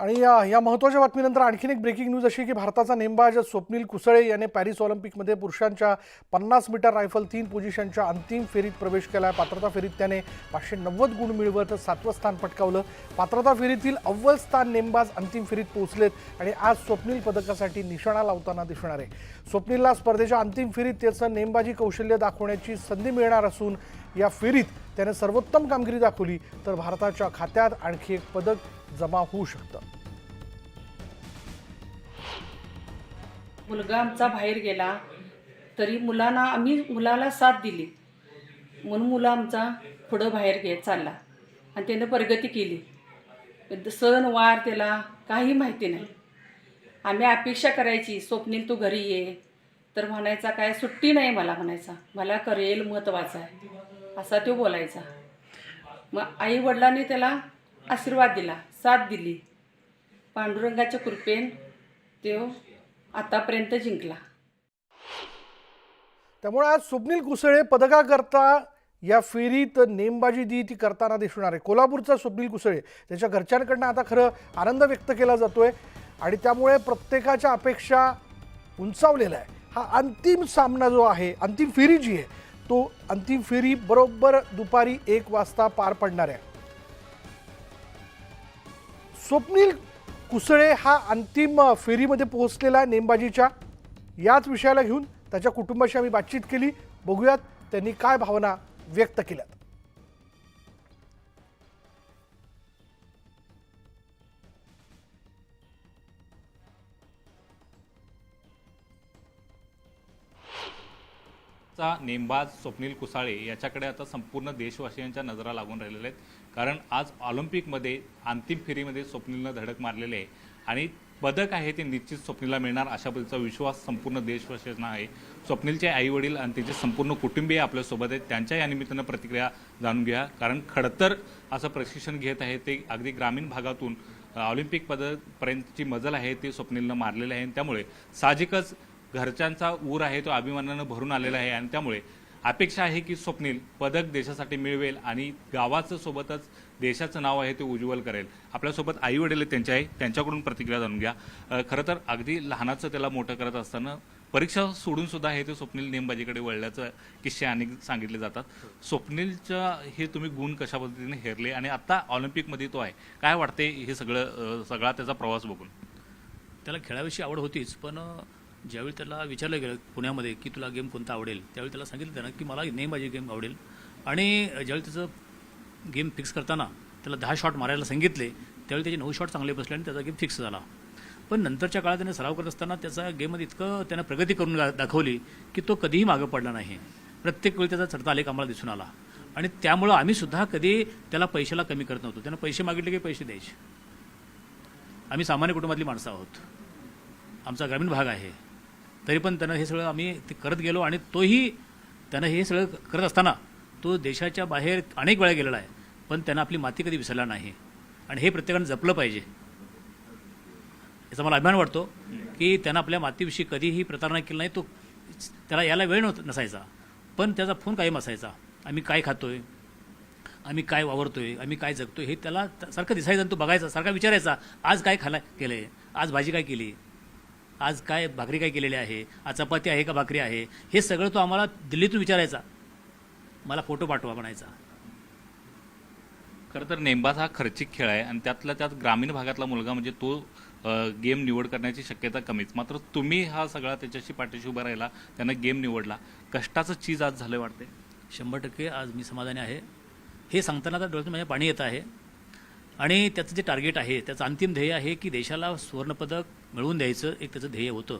आणि या या महत्त्वाच्या बातमीनंतर आणखीन एक ब्रेकिंग न्यूज अशी की भारताचा नेमबाज स्वप्नील कुसळे याने पॅरिस ऑलिम्पिकमध्ये पुरुषांच्या पन्नास मीटर रायफल तीन पोझिशनच्या अंतिम फेरीत प्रवेश केला आहे पात्रता फेरीत त्याने पाचशे नव्वद गुण मिळवत सातवं स्थान पटकावलं. पात्रता फेरीतील अव्वल स्थान नेमबाज अंतिम फेरीत पोहोचलेत आणि आज स्वप्नील पदकासाठी निशाणा लावताना दिसणार आहे. स्वप्नीलला स्पर्धेच्या अंतिम फेरीत त्याचं नेमबाजी कौशल्य दाखवण्याची संधी मिळणार असून या फेरीत त्याने सर्वोत्तम कामगिरी दाखवली तर भारताच्या खात्यात आणखी एक पदक जमा होऊ शकतं. मुलगा आमचा बाहेर गेला तरी मुलांना आम्ही मुलाला साथ दिली. म्हणून मुलं आमचा पुढं बाहेर घे चालला. आणि त्यानं प्रगती केली. सण वार त्याला काही माहिती नाही. आम्ही अपेक्षा करायची स्वप्नील तू घरी ये. तर म्हणायचा काय सुट्टी नाही मला म्हणायचा. मला करेल महत्त्वाचं आहे असा तो बोलायचा. मग आई वडिलांनी त्याला आशीर्वाद दिला साथ दिली. पांडुरंगाच्या कृपेन तो आतापर्यंत जिंकला. त्यामुळे आज स्वप्नील कुसळे पदकाकरता या फेरीत नेमबाजी दी ती करताना दिसणार आहे. कोल्हापूरचा स्वप्नील कुसळे त्याच्या घरच्यांकडनं आता खरं आनंद व्यक्त केला जातोय आणि त्यामुळे प्रत्येकाच्या अपेक्षा उंचावलेल्या आहे हा अंतिम सामना जो आहे अंतिम फेरी जी आहे तो अंतिम फेरी बरोबर दुपारी एक वाजता पार पडणार आहे. स्वप्नील कुसळे हा अंतिम फेरीमध्ये पोहोचलेला आहे नेमबाजीच्या. याच विषयाला घेऊन त्याच्या कुटुंबाशी आम्ही बातचीत केली. बघूयात त्यांनी काय भावना व्यक्त केल्यात. चा नेमबाज स्वप्नील कुसाळे याच्याकडे आता संपूर्ण देशवासियांच्या नजरा लागून राहिलेल्या आहेत. कारण आज ऑलिम्पिकमध्ये अंतिम फेरीमध्ये स्वप्नीलनं धडक मारलेली आहे. आणि पदक आहे ते निश्चित स्वप्नीला मिळणार अशा पद्धतीचा विश्वास संपूर्ण देशवासियांना आहे. स्वप्नीलचे आई वडील आणि त्यांचे संपूर्ण कुटुंबीय आपल्यासोबत आहेत. त्यांच्या या निमित्तानं प्रतिक्रिया जाणून घ्या. कारण खडतर असं प्रशिक्षण घेत आहे ते अगदी ग्रामीण भागातून ऑलिम्पिक पदकपर्यंतची मजल आहे ते स्वप्नीलनं मारलेलं आहे. त्यामुळे साहजिकच घरच्यांचा ऊर आहे तो अभिमानानं भरून आलेला आहे आणि त्यामुळे अपेक्षा आहे की स्वप्नील पदक देशासाठी मिळवेल आणि गावाचं सोबतच देशाचं नाव आहे ते उज्ज्वल करेल. आपल्यासोबत आई वडील त्यांच्या आहे त्यांच्याकडून प्रतिक्रिया जाणून घ्या. खरं तर अगदी लहानाचं त्याला मोठं करत असताना परीक्षा सोडून सुद्धा हे ते स्वप्नील नेमबाजीकडे वळल्याचं किस्से अनेक सांगितले जातात. स्वप्नीलच्या हे तुम्ही गुण कशा पद्धतीने हेरले आणि आता ऑलिम्पिकमध्ये तो आहे. काय वाटते हे सगळं सगळा त्याचा प्रवास बघून? त्याला खेळाविषयी आवड होतीच पण ज्यावेळी त्याला विचारलं गेलं पुण्यामध्ये की तुला गेम कोणता आवडेल त्यावेळी त्याला सांगितलं त्यानं की मला नेमबाजी गेम आवडेल. आणि ज्यावेळी त्याचं गेम फिक्स करताना त्याला दहा शॉट मारायला सांगितले त्यावेळी त्याचे नऊ शॉट चांगले बसले आणि त्याचा गेम फिक्स झाला. पण नंतरच्या काळात त्याने सराव करत असताना त्याचा गेममध्ये इतकं त्यानं प्रगती करून दाखवली की तो कधीही मागं पडला नाही. प्रत्येक वेळी त्याचा चढता आलेख आम्हाला दिसून आला. आणि त्यामुळं आम्ही सुद्धा कधी त्याला पैशाला कमी करत नव्हतो. त्यानं पैसे मागितले की पैसे द्यायचे. आम्ही सामान्य कुटुंबातली माणसं आहोत. आमचा ग्रामीण भाग आहे. तरी पण त्यानं हे सगळं आम्ही ते करत गेलो आणि तोही त्यानं हे सगळं करत असताना तो देशाच्या बाहेर अनेक वेळा गेलेला आहे. पण त्यानं आपली माती कधी विसरला नाही. आणि हे प्रत्येकानं जपलं पाहिजे. याचा मला अभिमान वाटतो की त्यानं आपल्या मातीविषयी कधीही प्रतारणा केली नाही तो त्याला याला वेळ नव्हता नसायचा. पण त्याचा फोन कायम असायचा. आम्ही काय खातोय? आम्ही काय वावरतोय? आम्ही काय जगतोय? हे त्याला सारखं दिसायचं आणि तो बघायचा सारखा विचारायचा आज काय खाला आहे आज भाजी काय केली? आज काय भाकरी काय केलेली आहे? आज चपाती आहे का भाकरी आहे? हे सगळं तो आम्हाला दिल्लीतून विचारायचा. मला फोटो पाठवा म्हणायचा. खरं तर नेमबाज हा खर्चिक खेळ आहे आणि त्यातल्या त्यात ग्रामीण भागातला मुलगा म्हणजे तो गेम निवड करण्याची शक्यता कमीच. मात्र तुम्ही हा सगळा त्याच्याशी पाठीशी उभा राहिला त्यानं गेम निवडला. कष्टाचं चीज आज झालं वाटते शंभर टक्के आज मी समाधानी आहे. हे सांगताना आता डोळ्यातून माझ्या पाणी येत आहे. आणि त्याचं जे टार्गेट आहे त्याचं अंतिम ध्येय आहे की देशाला सुवर्णपदक मिळवून द्यायचं एक त्याचं ध्येय होतं.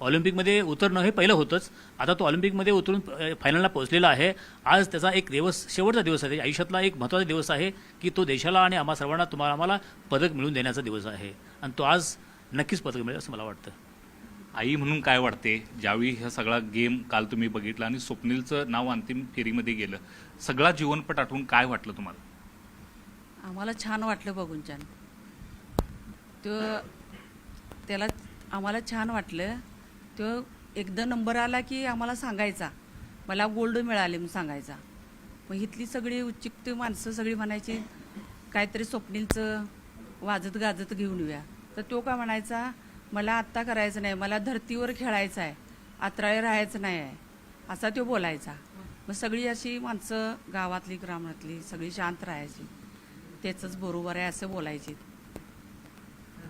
ऑलिम्पिकमध्ये उतरणं हे पहिलं होतंच. आता तो ऑलिम्पिकमध्ये उतरून फायनलला पोहोचलेला आहे. आज त्याचा एक दिवस शेवटचा दिवस आहे. त्याच्या आयुष्यातला एक महत्त्वाचा दिवस आहे की तो देशाला आणि आम्हा सर्वांना तुम्हाला आम्हाला पदक मिळवून देण्याचा दिवस आहे. आणि तो आज नक्कीच पदक मिळेल असं मला वाटतं. आई म्हणून काय वाटते? ज्यावेळी हा सगळा गेम काल तुम्ही बघितला आणि स्वप्नीलचं नाव अंतिम फेरीमध्ये गेलं सगळा जीवनपट आठवून काय वाटलं तुम्हाला? आम्हाला छान वाटलं बघून छान. तो त्याला आम्हाला छान वाटलं. तो एकदा नंबर आला की आम्हाला सांगायचा. मला गोल्ड मिळाले म्हणून सांगायचा. मग इथली सगळी उच्चिक्त माणसं सगळी म्हणायची काहीतरी स्वप्नीलचं वाजत गाजत घेऊन येऊया. तर तो का म्हणायचा मला आत्ता करायचं नाही. मला धर्तीवर खेळायचं आहे. आत्राळे राहायचं नाही आहे. असा तो बोलायचा. मग सगळी अशी माणसं गावातली ग्रामातली सगळी शांत राहायची. त्याचंच बरोबर आहे असं बोलायची.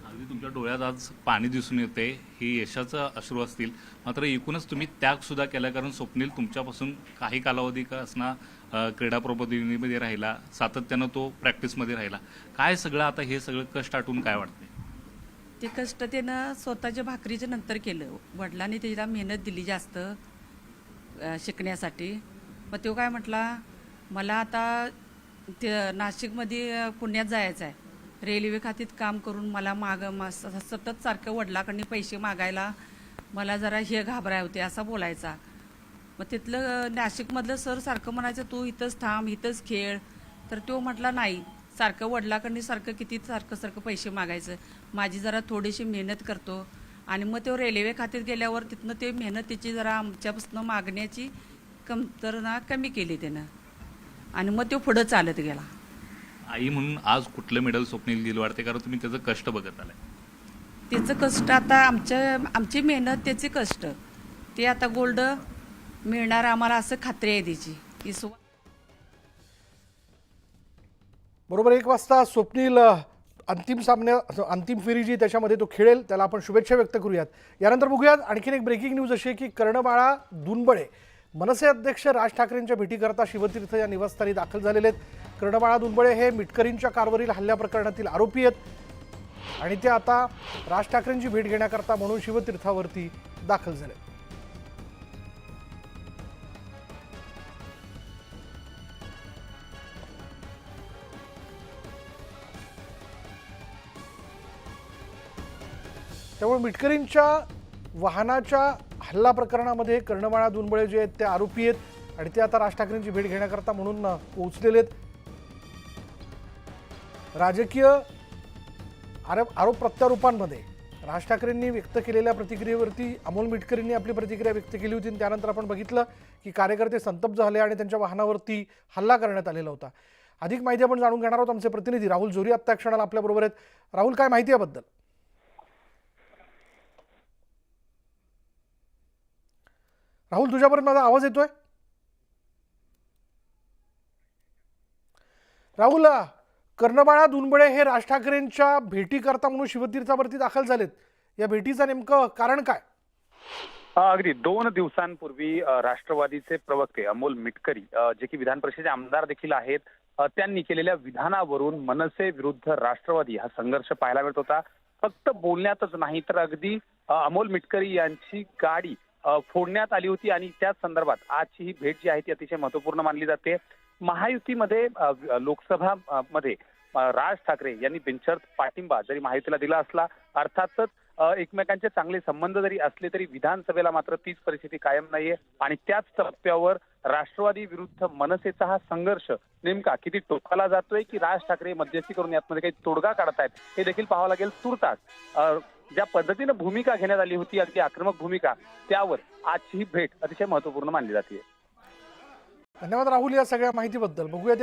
अगदी तुमच्या डोळ्यात आज पाणी दिसून येते ही यशाचं अश्रू असतील. मात्र एकूणच तुम्ही त्याग सुद्धा केला कारण स्वप्नील तुमच्यापासून काही कालावधी का असणार क्रीडा प्रबोधिनीमध्ये राहिला सातत्यानं तो प्रॅक्टिसमध्ये राहिला. काय सगळं आता हे सगळं कष्ट आटून काय वाटतंय? ते कष्ट त्यानं स्वतःच्या भाकरीच्या नंतर केलं. वडिलांनी त्याला मेहनत दिली जास्त शिकण्यासाठी. मग तो काय म्हटला मला आता ते नाशिकमध्ये पुण्यात जायचं आहे रेल्वे खात्यात काम करून मला माग मा- सतत सारखं वडिलाकडनी पैसे मागायला मला जरा हे घाबराय होते असा बोलायचा. मग तिथलं नाशिकमधलं सर सारखं म्हणायचं तू इथंच थांब इथंच खेळ. तर तो म्हटला नाही सारखं वडिलाकडनी सारखं किती सारखं सारखं पैसे मागायचं. माझी जरा थोडीशी मेहनत करतो. आणि मग तो रेल्वे खात्यात गेल्यावर तिथनं ते मेहनतीची जरा आमच्यापासून मागण्याची कमतरना कमी केली त्यानं. आणि मग तो पुढं चालत गेला. आई म्हणून आज कुठलं मेडल स्वप्नील दिलं वाटते कारण तुम्ही त्याचं कष्ट बघत आलाय. त्याचं कष्ट आता आमच्या आमची मेहनत त्याचे कष्ट. ते आता गोल्ड मिळणार आम्हाला असं खात्री आहे त्याची. की सु बरोबर एक वाजता स्वप्नील अ, अंतिम सामन्या अंतिम फेरी जी त्याच्यामध्ये तो खेळेल. त्याला आपण शुभेच्छा व्यक्त करूयात. यानंतर बघूयात आणखीन एक ब्रेकिंग न्यूज अशी आहे की कर्णबाळा दुनबळे मनसे अध्यक्ष राज ठाकरेंच्या भेटीकरता शिवतीर्थ या निवासस्थानी दाखल झालेले आहेत. कर्णबाळा दुंबळे हे मिटकरींच्या कारवरील हल्ल्या प्रकरणातील आरोपी आहेत. आणि ते आता राज ठाकरेंची भेट घेण्याकरता म्हणून शिवतीर्थावरती दाखल झाले. त्यामुळे मिटकरींच्या वाहनाच्या हल्ला प्रकरणामध्ये कर्णमाळा दुनबळे जे आहेत ते आरोपी आहेत आणि ते आता राज ठाकरेंची भेट घेण्याकरता म्हणून पोहोचलेले आहेत. राजकीय आरोप आरोप प्रत्यारोपांमध्ये राज ठाकरेंनी व्यक्त केलेल्या प्रतिक्रियेवरती अमोल मिटकरींनी आपली प्रतिक्रिया व्यक्त केली होती आणि त्यानंतर आपण बघितलं की कार्यकर्ते संतप्त झाले आणि त्यांच्या वाहनावरती हल्ला करण्यात आलेला होता. अधिक माहिती आपण जाणून घेणार आहोत आमचे प्रतिनिधी राहुल जोरी आत्ता क्षणाला आपल्याबरोबर आहेत. राहुल काय माहिती याबद्दल? राहुल तुझ्यापर्यंत माझा आवाज येतोय? राहुल कर्णबाळा दुनबळे हे राज ठाकरेंच्या भेटीकरता म्हणून शिवतीर्थावरती दाखल झालेत. या भेटीचं नेमकं कारण काय? अगदी. दोन दिवसांपूर्वी राष्ट्रवादीचे प्रवक्ते अमोल मिटकरी जे की विधान परिषदेचे आमदार देखील आहेत त्यांनी केलेल्या विधानावरून मनसे विरुद्ध राष्ट्रवादी हा संघर्ष पाहायला मिळत होता. फक्त बोलण्यातच नाही तर अगदी अमोल मिटकरी यांची गाडी फोडण्यात आली होती आणि त्याच संदर्भात आजची ही भेट जी आहे ती अतिशय महत्त्वपूर्ण मानली जाते. महायुतीमध्ये लोकसभा मध्ये राज ठाकरे यांनी बिनशर्त पाठिंबा जरी महायुतीला दिला असला अर्थातच एकमेकांचे चांगले संबंध जरी असले तरी विधानसभेला मात्र तीच परिस्थिती कायम नाहीये आणि त्याच टप्प्यावर राष्ट्रवादी विरुद्ध मनसेचा हा संघर्ष नेमका किती टोकाला जातोय की राज ठाकरे मध्यस्थी करून यातमध्ये काही तोडगा काढतायत हे देखील पाहावं लागेल. तुर्तास ज्या पद्धतीनं भूमिका घेण्यात आली होती अगदी आक्रमक भूमिका त्यावर आजची ही भेट अतिशय महत्त्वपूर्ण मानली जाते. धन्यवाद राहुल या सगळ्या माहितीबद्दल. बघूया